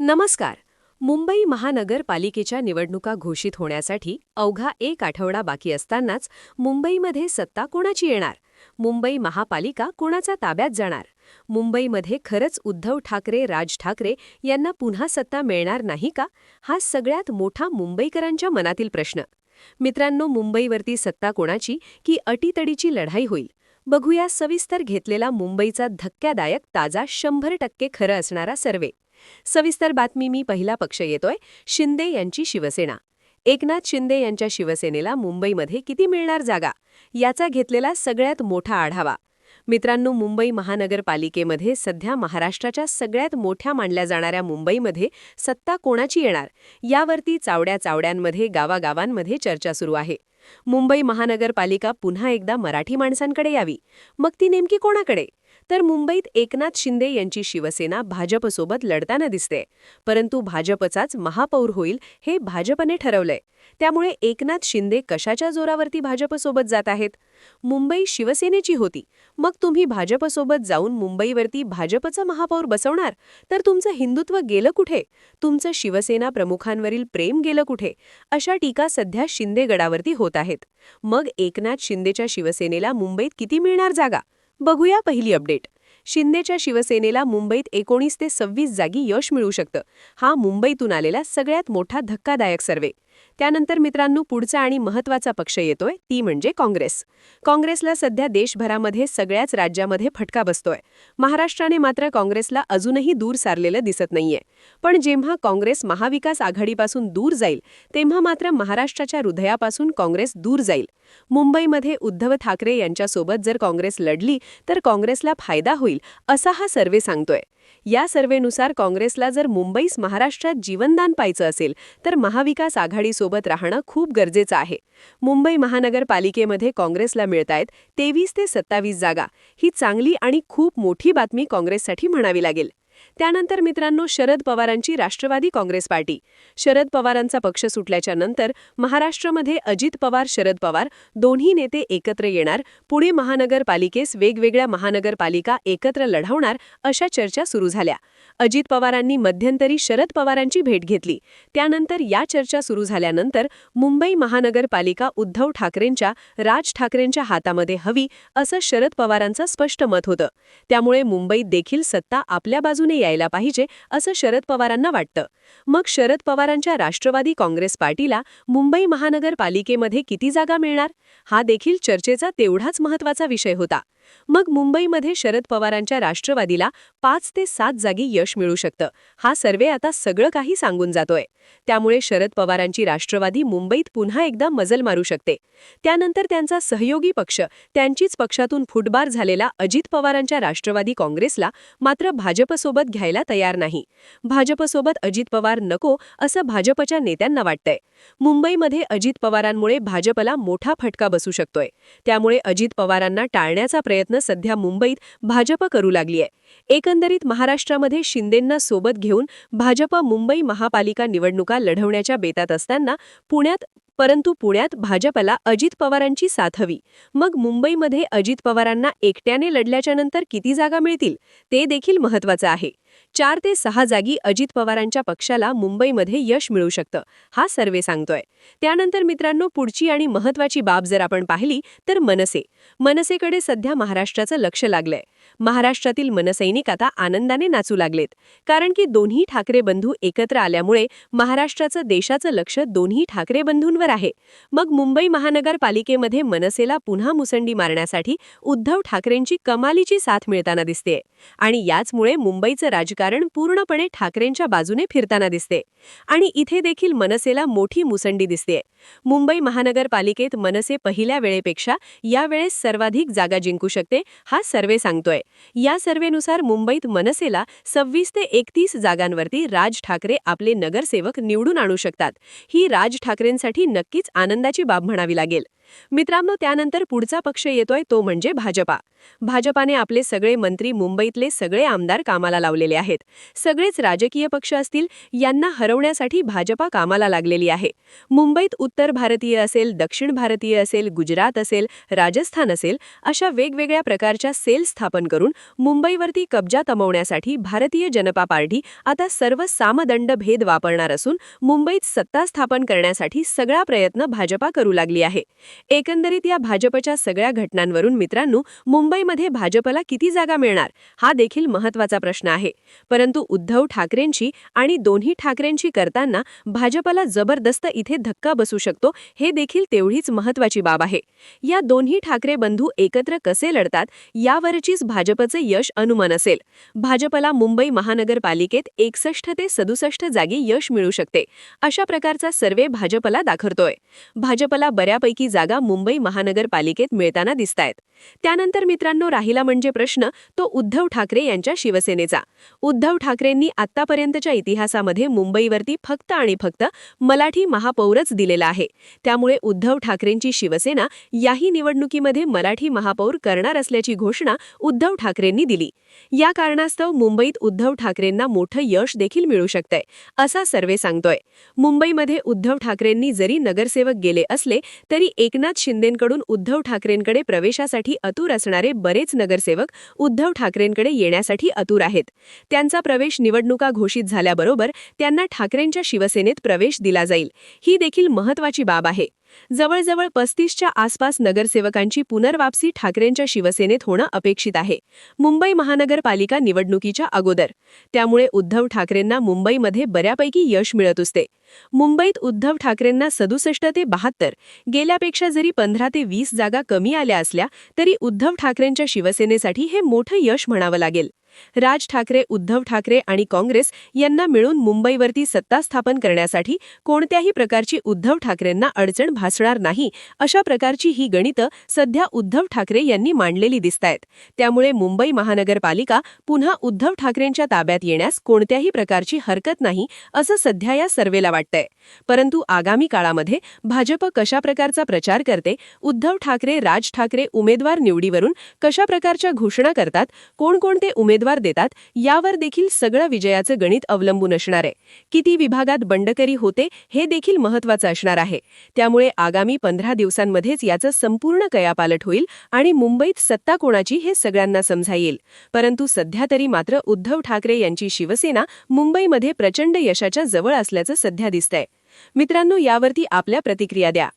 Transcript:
नमस्कार. मुंबई महानगरपालिकेच्या निवडणुका घोषित होण्यासाठी अवघा एक आठवडा बाकी असतानाच मुंबईमध्ये सत्ता कोणाची येणार? मुंबई महापालिका कोणाचा ताब्यात जाणार? मुंबईमध्ये खरंच उद्धव ठाकरे राज ठाकरे यांना पुन्हा सत्ता मिळणार नाही का? हा सगळ्यात मोठा मुंबईकरांच्या मनातील प्रश्न. मित्रांनो मुंबईवरती सत्ता कोणाची? की अटीतडीची लढाई होईल? बघूया सविस्तर घेतलेला मुंबईचा धक्क्यादायक ताजा शंभर टक्के खरं असणारा सर्वे. सविस्तर बातमी मी पहिला पक्ष येतोय. शिंदे यांची शिवसेना. एकनाथ शिंदे यांच्या शिवसेनेला मुंबईमध्ये किती मिळणार जागा? याचा घेतलेला सगळ्यात मोठा आढावा. मित्रांनो मुंबई महानगरपालिकेमध्ये सध्या महाराष्ट्राच्या सगळ्यात मोठ्या मानल्या जाणाऱ्या मुंबईमध्ये सत्ता कोणाची येणार? यावरती चावड्या चावड्यांमध्ये गावागावांमध्ये चर्चा सुरू आहे. मुंबई महानगरपालिका पुन्हा एकदा मराठी माणसांकडे यावी. मग ती नेमकी कोणाकडे? तर मुंबईत एकनाथ शिंदे यांची शिवसेना भाजपसोबत लढताना दिसते. परंतु भाजपचाच महापौर होईल हे भाजपने ठरवलंय. त्यामुळे एकनाथ शिंदे कशाच्या जोरावरती भाजपसोबत जात आहेत? मुंबई शिवसेनेची होती. मग तुम्ही भाजपसोबत जाऊन मुंबईवरती भाजपचा महापौर बसवणार? तर तुमचं हिंदुत्व गेलं कुठे? तुमचं शिवसेना प्रमुखांवरील प्रेम गेलं कुठे? अशा टीका सध्या शिंदे गडावरती होत आहेत. मग एकनाथ शिंदेच्या शिवसेनेला मुंबईत किती मिळणार जागा? बघूया पहिली अपडेट. शिंदेच्या शिवसेनेला मुंबईत एकोणीस ते सव्वीस जागी यश मिळू शकतं. हा मुंबईतून आलेला सगळ्यात मोठा धक्कादायक सर्वे. त्यानंतर मित्रांनो पुढचा आणि महत्त्वाचा पक्ष येतोय ती म्हणजे काँग्रेस. काँग्रेसला सध्या देशभरामध्ये सगळ्याच राज्यामध्ये फटका बसतोय. महाराष्ट्राने मात्र काँग्रेसला अजूनही दूर सारलेलं दिसत नाहीये. पण जेव्हा काँग्रेस महाविकास आघाडीपासून दूर जाईल तेव्हा मात्र महाराष्ट्राच्या हृदयापासून काँग्रेस दूर जाईल. मुंबईमध्ये उद्धव ठाकरे यांच्यासोबत जर काँग्रेस लढली तर काँग्रेसला फायदा होईल असा हा सर्वे सांगतोय. या सर्वेनुसार काँग्रेसला जर मुंबईस महाराष्ट्रात जीवनदान पाहायचं असेल तर महाविकास आघाडीसोबत सोबत राहणं खूप गरजेचं आहे. मुंबई महानगरपालिकेमध्ये काँग्रेसला मिळतायत तेवीस ते सत्तावीस जागा. ही चांगली आणि खूप मोठी बातमी काँग्रेससाठी म्हणावी लागेल. त्यानंतर मित्रांनो शरद पवारांची राष्ट्रवादी काँग्रेस पार्टी. शरद पवारांचा पक्ष सुटल्याच्या नंतर महाराष्ट्रामध्ये अजित पवार शरद पवार दोन्ही नेते एकत्र येणार. पुणे महानगरपालिकेस वेगवेगळ्या महानगरपालिका एकत्र लढवणार अशा चर्चा सुरू झाल्या. अजित पवारांनी मध्यंतरी शरद पवारांची भेट घेतली. त्यानंतर या चर्चा सुरू झाल्यानंतर मुंबई महानगरपालिका उद्धव ठाकरेंच्या राज ठाकरेंच्या हातामध्ये हवी असं शरद पवारांचं स्पष्ट मत होतं. त्यामुळे मुंबईत देखील सत्ता आपल्या बाजूने यायला पाहिजे असं शरद पवारांना वाटतं. मग शरद पवारांच्या राष्ट्रवादी काँग्रेस पार्टीला मुंबई महानगरपालिकेमध्ये किती जागा मिळणार? हा देखील चर्चेचा तेवढाच महत्त्वाचा विषय होता. मग मुंबईमध्ये शरद पवारांच्या राष्ट्रवादीला पाच ते सात जागी यश मिळू शकतं. हा सर्वे आता सगळं काही सांगून जातोय. त्यामुळे शरद पवारांची राष्ट्रवादी मुंबईत पुन्हा एकदा मजल मारू शकते. त्यानंतर त्यांचा सहयोगी पक्ष त्यांचीच पक्षातून फुटबार झालेला अजित पवारांच्या राष्ट्रवादी काँग्रेसला मात्र भाजपसोबत घ्यायला तयार नाही. भाजपसोबत अजित पवार नको असं भाजपच्या नेत्यांना वाटतंय. मुंबईमध्ये अजित पवारांमुळे भाजपला मोठा फटका बसू शकतोय. त्यामुळे अजित पवारांना टाळण्याचा प्रयत्न सध्या मुंबईत भाजप करू लागली आहे. एकंदरीत महाराष्ट्रामध्ये शिंदेंना सोबत घेऊन भाजप मुंबई महापालिका निवडणुका लढवण्याच्या बेतात असताना पुण्यात परंतु पुण्यात भाजपला अजित पवारांची साथ हवी. मग मुंबईमध्ये अजित पवारांना एकट्याने लढल्याच्या नंतर किती जागा मिळतील? ते देखील महत्वाचं आहे. चार ते सहा जागी अजित पवारांच्या पक्षाला मुंबईमध्ये यश मिळू शकतं हा सर्वे सांगतोय. त्यानंतर मित्रांनो पुढची आणि महत्वाची बाब जर आपण पाहिली तर मनसे. मनसेकडे सध्या महाराष्ट्राचं लक्ष लागलंय. महाराष्ट्रातील मनसैनिक आता आनंदाने नाचू लागलेत कारण की दोन्ही ठाकरे बंधू एकत्र आल्यामुळे महाराष्ट्राचं देशाचं लक्ष दोन्ही ठाकरे बंधूंवर आहे. मग मुंबई महानगरपालिकेमध्ये मनसेला पुन्हा मुसंडी मारण्यासाठी उद्धव ठाकरेंची कमालीची साथ मिळताना दिसते आणि याचमुळे मुंबईचं राजकारण पूर्णपणे ठाकरेंच्या बाजूने फिरताना दिसते. आणि इथे देखील मनसेला मोठी मुसंडी दिसते मुंबई महानगरपालिकेत मनसे पहिल्या वेळेपेक्षा यावेळेस सर्वाधिक जागा जिंकू शकते हा सर्वे सांगतोय. या सर्वेनुसार मुंबईत मनसेला सव्वीस ते एकतीस जागांवरती राज ठाकरे आपले नगरसेवक निवडून आणू शकतात. ही राज ठाकरेंसाठी नक्कीच आनंदाची बाब म्हणावी लागेल. मित्रांनो त्यानंतर पुढचा पक्ष येतोय तो म्हणजे भाजपा. भाजपाने आपले सगळे मंत्री मुंबईतले सगळे आमदार कामाला लावलेले आहेत. सगळेच राजकीय पक्ष असतील यांना हरवण्यासाठी भाजपा कामाला लागलेली आहे. मुंबईत उत्तर भारतीय असेल दक्षिण भारतीय असेल गुजरात असेल राजस्थान असेल अशा वेगवेगळ्या प्रकारच्या सेल स्थापन करून मुंबईवरती कब्जा तमवण्यासाठी भारतीय जनता पार्टी आता सर्व सामदंड भेद वापरणार असून मुंबईत सत्ता स्थापन करण्यासाठी सगळा प्रयत्न भाजपा करू लागली आहे. एकंदरीत या भाजपच्या सगळ्या घटनांवरून मित्रांनो मुंबईमध्ये भाजपला किती जागा मिळणार हा देखील महत्त्वाचा प्रश्न आहे. परंतु उद्धव ठाकरेंची आणि दोन्ही ठाकरेंची करताना भाजपला जबरदस्त इथे धक्का बसू शकतो हे देखील तेवढीच महत्वाची बाब आहे. या दोन्ही ठाकरे बंधू एकत्र कसे लढतात यावरचीच भाजपचे यश अनुमान असेल. भाजपला मुंबई महानगरपालिकेत एकसष्ट ते सदुसष्ट जागी यश मिळू शकते अशा प्रकारचा सर्वे भाजपला दाखवतोय. भाजपला बऱ्यापैकी जागा जागा मुंबई महानगरपालिकेत मिळताना दिसतायत. त्यानंतर मित्रांनो राहिला म्हणजे प्रश्न तो उद्धव ठाकरे यांच्या शिवसेनेचा. उद्धव ठाकरेंनी आतापर्यंतच्या इतिहासामध्ये मुंबईवरती फक्त आणि फक्त मराठी महापौरच दिलेला आहे. त्यामुळे उद्धव ठाकरेंची शिवसेना याही निवडणुकीमध्ये मराठी महापौर करणार असल्याची घोषणा उद्धव ठाकरेंनी दिली. या कारणास्तव मुंबईत उद्धव ठाकरेंना मोठं यश देखील मिळू शकतंय असा सर्वे सांगतोय. मुंबईमध्ये उद्धव ठाकरेंनी जरी नगरसेवक गेले असले तरी एक एकनाथ शिंदेंकडून उद्धव ठाकरेंकडे प्रवेशासाठी अतुर असणारे बरेच नगरसेवक उद्धव ठाकरेंकडे येण्यासाठी अतुर आहेत. त्यांचा प्रवेश निवडणुका घोषित झाल्याबरोबर त्यांना ठाकरेंच्या शिवसेनेत प्रवेश दिला जाईल. ही देखील महत्वाची बाब आहे. जवळजवळ पस्तीसच्या आसपास नगरसेवकांची पुनर्वापसी ठाकरेंच्या शिवसेनेत होणं अपेक्षित आहे. मुंबई महानगरपालिका निवडणुकीच्या अगोदर. त्यामुळे उद्धव ठाकरेंना मुंबईमध्ये बऱ्यापैकी यश मिळत असते. मुंबईत उद्धव ठाकरेंना सदुसष्ट ते बहात्तर गेल्यापेक्षा जरी पंधरा ते वीस जागा कमी आल्या असल्या तरी उद्धव ठाकरेंच्या शिवसेनेसाठी हे मोठं यश म्हणावं लागेल. राज ठाकरे उद्धव ठाकरे आणि काँग्रेस यांना मिळून मुंबईवरती सत्ता स्थापन करण्यासाठी कोणत्याही प्रकारची उद्धव ठाकरेंना अडचण भासणार नाही अशा प्रकारची ही गणितं सध्या उद्धव ठाकरे यांनी मांडलेली दिसतायत. त्यामुळे मुंबई महानगरपालिका पुन्हा उद्धव ठाकरेंच्या ताब्यात येण्यास कोणत्याही प्रकारची हरकत नाही असं सध्या या सर्वेला वाटतंय. परंतु आगामी काळामध्ये भाजप कशा प्रकारचा प्रचार करते उद्धव ठाकरे राज ठाकरे उमेदवार निवडीवरून कशा प्रकारच्या घोषणा करतात कोणकोणते उमेदवार उमेदवार देतात यावर देखील सगळं विजयाचं गणित अवलंबून असणार आहे. किती विभागात बंडकरी होते हे देखील महत्वाचं असणार आहे. त्यामुळे आगामी पंधरा दिवसांमध्येच याचं संपूर्ण कयापालट होईल आणि मुंबईत सत्ता कोणाची हे सगळ्यांना समजा येईल. परंतु सध्या तरी मात्र उद्धव ठाकरे यांची शिवसेना मुंबईमध्ये प्रचंड यशाच्या जवळ असल्याचं सध्या दिसतंय. मित्रांनो यावरती आपल्या प्रतिक्रिया द्या.